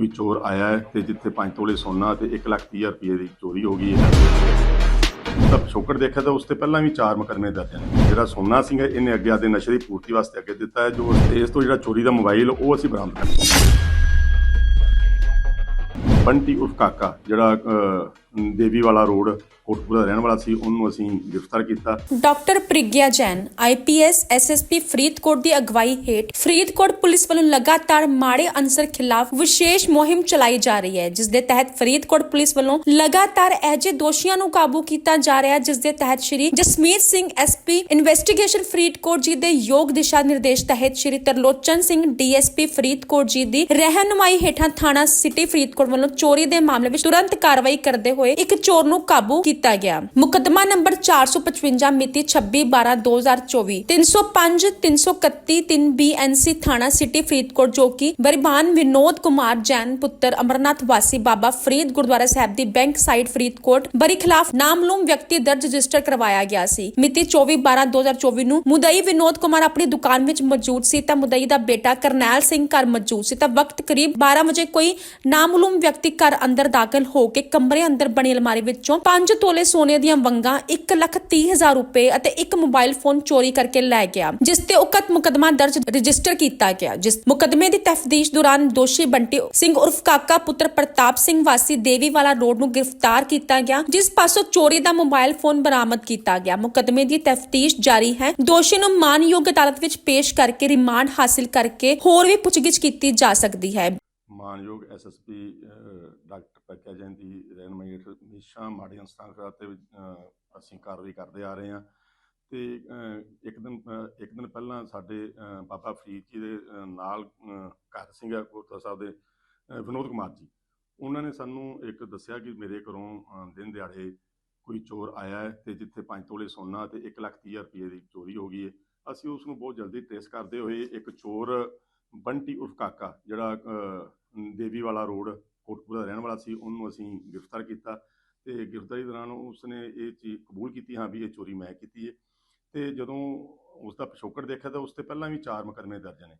ਕੋਈ ਚੋਰ ਆਇਆ ਹੈ ਤੇ ਜਿੱਥੇ 5 ਤੋਲੇ ਸੋਨਾ ਤੇ 1 ਲੱਖ 30 ਰੁਪਏ ਦੀ ਚੋਰੀ ਹੋ ਗਈ ਹੈ। ਤਾਂ ਪਿਛੋਕੜ ਦੇਖਿਆ ਤਾਂ ਉਸ ਤੇ ਪਹਿਲਾਂ ਵੀ ਚਾਰ ਮੁਕੱਦਮੇ ਦਰਜ ਨੇ ਜਿਹੜਾ ਸੋਨਾ ਸਿੰਘ ਇਹਨੇ ਅੱਗੇ ਆਦੇ ਨਸ਼ੇ ਦੀ ਪੂਰਤੀ ਵਾਸਤੇ ਅੱਗੇ ਦਿੱਤਾ ਹੈ। ਜੋ ਇਸ ਤੋਂ ਜਿਹੜਾ ਚੋਰੀ ਦਾ ਮੋਬਾਈਲ, ਉਹ ਅਸੀਂ ਬਰਾਮਦ ਕਰ ਲਿਆ ਬੰਟੀ ਉਰਫ ਕਾਕਾ, ਜਿਹੜਾ ਦੇਵੀ ਵਾਲਾ ਰੋਡ ਕੋਟਪੁਰਾ ਰਹਿਣ ਵਾਲਾ ਸੀ, ਉਹਨੂੰ ਅਸੀਂ ਗ੍ਰਿਫਤਾਰ ਕੀਤਾ। Doctor Pragya Jain IPS SSP Faridkot ਦੀ ਅਗਵਾਈ ਹੇਠ ਫਰੀਦਕੋਟ ਪੁਲਿਸ ਵੱਲੋਂ ਲਗਾਤਾਰ ਮਾੜੇ ਅਨਸਰ ਖਿਲਾਫ ਵਿਸ਼ੇਸ਼ ਮੁਹਿੰਮ ਚਲਾਈ ਜਾ ਰਹੀ ਹੈ, ਜਿਸ ਦੇ ਤਹਿਤ ਫਰੀਦਕੋਟ ਪੁਲਿਸ ਵੱਲੋਂ ਲਗਾਤਾਰ ਅਜਿਹੇ ਦੋਸ਼ੀਆਂ ਨੂੰ ਕਾਬੂ ਕੀਤਾ ਜਾ ਰਿਹਾ ਹੈ, ਜਿਸ ਦੇ ਤਹਿਤ ਸ਼੍ਰੀ ਜਸਮੀਤ ਸਿੰਘ ਐਸਪੀ ਇਨਵੈਸਟੀਗੇਸ਼ਨ ਫਰੀਦਕੋਟ ਜੀ ਦੇ ਯੋਗ ਦਿਸ਼ਾ ਨਿਰਦੇਸ਼ ਤਹਿਤ ਸ਼੍ਰੀ ਤਰਲੋਚਨ ਸਿੰਘ ਡੀਐਸਪੀ ਫਰੀਦਕੋਟ ਜੀ ਦੀ ਰਹਿਨੁਮਾਈ ਹੇਠਾਂ ਥਾਣਾ ਸਿਟੀ ਫਰੀਦਕੋਟ ਵੱਲੋਂ ਚੋਰੀ ਦੇ ਮਾਮਲੇ ਵਿੱਚ ਤੁਰੰਤ ਕਾਰਵਾਈ ਕਰਦੇ ਹੋਏ ਇੱਕ ਚੋਰ ਨੂੰ ਕਾਬੂ ਕੀਤਾ ਗਿਆ। ਮੁਕੱਦਮਾ ਨੰਬਰ 455 ਮਿਤੀ 26/12/2024 305 331 3 ਬੀਐਨਸੀ ਥਾਣਾ ਸਿਟੀ ਫਰੀਦਕੋਟ, ਜੋ ਕਿ ਬਰਿਬਾਨ ਵਿਨੋਦ ਕੁਮਾਰ ਜੈਨ, ਪੁੱਤਰ ਅਮਰਨਾਥ ਵਾਸੀ ਬਾਬਾ ਫਰੀਦ ਗੁਰਦੁਆਰਾ ਸਾਹਿਬ ਦੀ ਬੈਂਕ ਸਾਈਡ ਫਰੀਦਕੋਟ, ਬਰੀ ਖਿਲਾਫ ਨਾਮਲੂਮ ਵਿਅਕਤੀ ਦਰਜ ਰਜਿਸਟਰ ਕਰਵਾਇਆ ਗਿਆ ਸੀ। ਮਿਤੀ 24/12/2024 ਨੂੰ ਮੁਦਈ ਵਿਨੋਦ ਕੁਮਾਰ ਆਪਣੀ ਦੁਕਾਨ ਵਿੱਚ ਮੌਜੂਦ ਸੀ ਤਾਂ ਮੁਦਈ ਦਾ ਬੇਟਾ ਕਰਨੈਲ ਸਿੰਘ ਘਰ ਮੌਜੂਦ ਸੀ ਤਾਂ ਵਕਤ ਕਰੀਬ 12 ਵਜੇ ਕੋਈ ਨਾਮਲੂਮ ਵਿਅਕਤੀ ਘਰ ਅੰਦਰ ਦਾਖਲ ਹੋ ਕੇ ਕਮਰੇ ਅੰਦਰ ਬਣੀ ਅਲਮਾਰੀ ਵਿੱਚੋਂ ਪੰਜ ਤੋਲੇ ਸੋਨੇ ਦੀਆਂ ਵੰਗਾਂ 1 ਲੱਖ 30 ਹਜ਼ਾਰ ਰੁਪਏ ਅਤੇ ਇੱਕ ਮੋਬਾਈਲ ਫੋਨ ਚੋਰੀ ਕਰਕੇ ਲੈ ਗਿਆ, ਜਿਸ ਤੇ ਉਕਤ ਮੁਕਦਮਾ ਦਰਜ ਰਜਿਸਟਰ ਕੀਤਾ ਗਿਆ, ਜਿਸ ਮੁਕਦਮੇ ਦੀ ਤਫਤੀਸ਼ ਦੌਰਾਨ ਦੋਸ਼ੀ ਬੰਟੀ ਸਿੰਘ ਉਰਫ ਕਾਕਾ ਪੁੱਤਰ ਪ੍ਰਤਾਪ ਸਿੰਘ ਵਾਸੀ ਦੇਵੀਵਾਲਾ ਰੋਡ ਨੂੰ ਗ੍ਰਿਫਤਾਰ ਕੀਤਾ ਗਿਆ, ਜਿਸ ਪਾਸੋਂ ਚੋਰੀ ਦਾ ਮੋਬਾਈਲ ਫੋਨ ਬਰਾਮਦ ਕੀਤਾ ਗਿਆ। ਮੁਕਦਮੇ ਦੀ ਤਫਤੀਸ਼ ਜਾਰੀ ਹੈ। ਦੋਸ਼ੀ ਨੂੰ ਮਾਨਯੋਗ ਅਦਾਲਤ ਵਿੱਚ ਪੇਸ਼ ਕਰਕੇ ਰਿਮਾਂਡ ਹਾਸਿਲ ਕਰਕੇ ਹੋਰ ਵੀ ਪੁੱਛਗਿੱਛ ਕੀਤੀ ਜਾ ਸਕਦੀ ਹੈ। ਮਾਨਯੋਗ ਐਸਐਸਪੀ ਡਾਕਟਰ ਪੈਕਿਆ ਜੈਨ ਦੀ ਰਹਿਨਮਾਈ ਹੇਠ ਹਮੇਸ਼ਾ ਮਾੜੇ ਅਨਸਰਾਂ ਤੇ ਅਸੀਂ ਕਾਰਵਾਈ ਕਰਦੇ ਆ ਰਹੇ ਹਾਂ। ਤੇ ਇੱਕ ਦਿਨ ਇੱਕ ਦਿਨ ਪਹਿਲਾਂ ਸਾਡੇ ਬਾਬਾ ਫਰੀਦ ਜੀ ਦੇ ਨਾਲ ਘਰ ਸਿੰਘ ਗੁਰਦੁਆਰਾ ਸਾਹਿਬ ਦੇ ਵਿਨੋਦ ਕੁਮਾਰ ਜੀ। ਉਹਨਾਂ ਨੇ ਸਾਨੂੰ ਇੱਕ ਦੱਸਿਆ ਕਿ ਮੇਰੇ ਘਰੋਂ ਦਿਨ ਦਿਹਾੜੇ ਕੋਈ ਚੋਰ ਆਇਆ ਹੈ ਤੇ ਜਿੱਥੇ 5 ਤੋਲੇ ਸੋਨਾ ਤੇ 1 ਲੱਖ 30 ਰੁਪਏ ਦੀ ਚੋਰੀ ਹੋ ਗਈ ਹੈ। ਅਸੀਂ ਉਸ ਨੂੰ ਬਹੁਤ ਜਲਦੀ ਟ੍ਰੇਸ ਕਰਦੇ ਹੋਏ ਇੱਕ ਚੋਰ ਬੰਟੀ ਉਰਫ ਕਾਕਾ, ਜਿਹੜਾ ਦੇਵੀ ਵਾਲਾ ਰੋਡ ਕੋਟਪੁਰਾ ਰਹਿਣ ਵਾਲਾ ਸੀ, ਉਹਨੂੰ ਅਸੀਂ ਗ੍ਰਿਫਤਾਰ ਕੀਤਾ ਤੇ ਗ੍ਰਿਫਤਾਰੀ ਦੌਰਾਨ ਉਸਨੇ ਇਹ ਚੀਜ਼ ਕਬੂਲ ਕੀਤੀ, ਹਾਂ ਵੀ ਇਹ ਚੋਰੀ ਮੈਂ ਕੀਤੀ ਹੈ ਤੇ ਜਦੋਂ ਉਸ ਦਾ ਪਿਛੋਕੜ ਦੇਖਿਆ ਤਾਂ ਉਸ ਤੇ ਪਹਿਲਾਂ ਵੀ ਚਾਰ ਮੁਕੱਦਮੇ ਦਰਜ ਨੇ।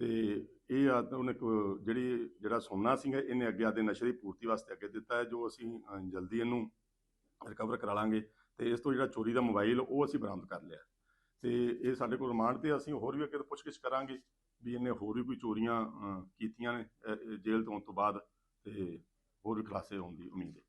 ਤੇ ਇਹ ਆ ਉਹਨੇ ਜਿਹੜੀ, ਜਿਹੜਾ ਸੋਨਾ ਸਿੰਘ ਇਹਨੇ ਅੱਗੇ ਆਦੇ ਨਸ਼ੇ ਦੀ ਪੂਰਤੀ ਵਾਸਤੇ ਅੱਗੇ ਦਿੱਤਾ ਹੈ, ਜੋ ਅਸੀਂ ਜਲਦੀ ਇਹਨੂੰ ਰਿਕਵਰ ਕਰਾ ਲਾਂਗੇ। ਤੇ ਇਸ ਤੋਂ ਜਿਹੜਾ ਚੋਰੀ ਦਾ ਮੋਬਾਈਲ, ਉਹ ਅਸੀਂ ਬਰਾਮਦ ਕਰ ਲਿਆ। ਤੇ ਇਹ ਸਾਡੇ ਕੋਲ ਰਿਮਾਂਡ ਤੇ ਅਸੀਂ ਹੋਰ ਵੀ ਅੱਗੇ ਤੋਂ ਪੁੱਛਗਿੱਛ ਕਰਾਂਗੇ। ਵੀ ਇਹਨੇ ਹੋਰ ਵੀ ਕੋਈ ਚੋਰੀਆਂ ਕੀਤੀਆਂ ਨੇ ਜੇਲ੍ਹ ਤੋਂ ਆਉਣ ਤੋਂ ਬਾਅਦ, ਤੇ ਹੋਰ ਵੀ ਖੁਲਾਸੇ ਹੋਣ ਦੀ ਉਮੀਦ ਹੈ।